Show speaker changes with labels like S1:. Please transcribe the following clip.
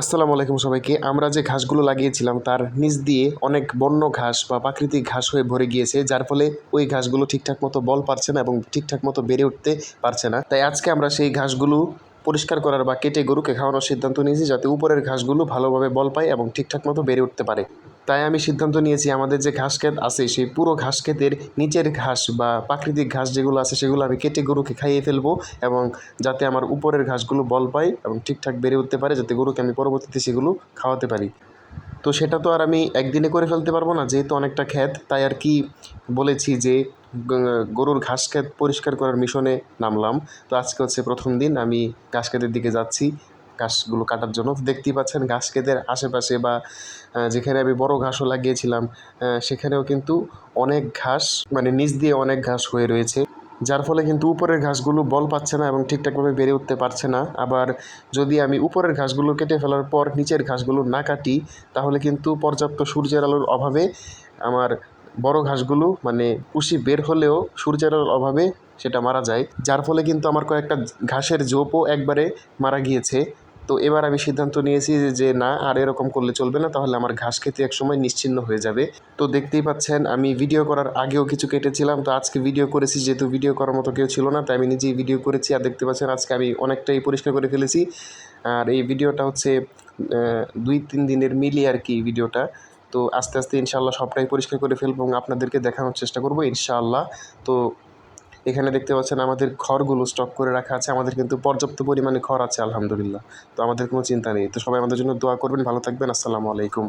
S1: আসসালামু আলাইকুম সবাইকে। আমরা যে ঘাসগুলো লাগিয়েছিলাম, তার নিচ দিয়ে অনেক বন্য ঘাস বা প্রাকৃতিক ঘাস হয়ে ভরে গিয়েছে, যার ফলে ওই ঘাসগুলো ঠিকঠাক মতো বল পারছে না এবং ঠিকঠাক মতো বেড়ে উঠতে পারছে না। তাই আজকে আমরা সেই ঘাসগুলো পরিষ্কার করার বা কেটে গরুকে খাওয়ানোর সিদ্ধান্ত নিয়েছি, যাতে উপরের ঘাসগুলো ভালোভাবে বল পায় এবং ঠিকঠাক মতো বেড়ে উঠতে পারে। তাই আমি সিদ্ধান্ত নিয়েছি, আমাদের যে ঘাস ক্ষেত আছে, সেই পুরো ঘাস ক্ষেতের নিচের ঘাস বা প্রাকৃতিক ঘাস যেগুলো আছে, সেগুলো আমি কেটে গরুকে খাইয়ে ফেলব এবং যাতে আমার উপরের ঘাসগুলো বল পায় এবং ঠিকঠাক বেড়ে উঠতে পারে, যাতে গরুকে আমি পরবর্তীতে সেগুলো খাওয়াতে পারি। তো সেটা তো আর আমি একদিনে করে ফেলতে পারব না, যেহেতু অনেকটা ক্ষেত, তাই আর কি বলেছি যে গরুর ঘাস ক্ষেত পরিষ্কার করার মিশনে নামলাম। তো আজকে হচ্ছে প্রথম দিন, আমি ঘাস ক্ষেতের দিকে যাচ্ছি। ঘাসগুলো কাটার জন্য। দেখতেই পাচ্ছেন ঘাস ক্ষেতের আশেপাশে বা যেখানে আমি বড় ঘাসও লাগিয়েছিলাম সেখানেও কিন্তু অনেক ঘাস মানে নিচ দিয়ে অনেক ঘাস হয়ে রয়েছে। যার ফলে কিন্তু উপরের ঘাসগুলো বল পাচ্ছে না এবং ঠিকঠাকভাবে বেড়ে উঠতে পারছে না। আবার যদি আমি উপরের ঘাসগুলো কেটে ফেলার পর নিচের ঘাসগুলো না কাটি, তাহলে কিন্তু পর্যাপ্ত সূর্যের আলোর অভাবে আমার বড় ঘাসগুলো মানে কুশি বের হলেও সূর্যের আলোর অভাবে সেটা মারা যায়। যার ফলে কিন্তু আমার কয়েকটা ঘাসের জোপও একবারে মারা গিয়েছে। তো এবার আমি সিদ্ধান্ত নিয়েছি যে না, আর এরকম করলে চলবে না, তাহলে আমার ঘাস খেতে একসময় নিশ্চিন্ন হয়ে যাবে। তো দেখতেই পাচ্ছেন, আমি ভিডিও করার আগেও কিছু কেটেছিলাম, তো আজকে ভিডিও করেছি, যেহেতু ভিডিও করার মতো কেউ ছিল না, তাই আমি নিজেই ভিডিও করেছি, আর দেখতে পাচ্ছেন আজকে আমি অনেকটাই পরিষ্কার করে ফেলেছি। আর এই ভিডিওটা হচ্ছে দুই তিন দিনের মিলিয়ে আর কি ভিডিওটা তো আস্তে আস্তে ইনশাআল্লাহ সবটাই পরিষ্কার করে ফেলব এবং আপনাদেরকে দেখানোর চেষ্টা করব ইনশাআল্লাহ। তো এখানে দেখতে পাচ্ছেন আমাদের খড়গুলো স্টক করে রাখা আছে। আমাদের কিন্তু পর্যাপ্ত পরিমাণে খড় আছে, আলহামদুলিল্লাহ। তো আমাদের কোনো চিন্তা নেই। তো সবাই আমাদের জন্য দোয়া করবেন, ভালো থাকবেন। আসসালামু আলাইকুম।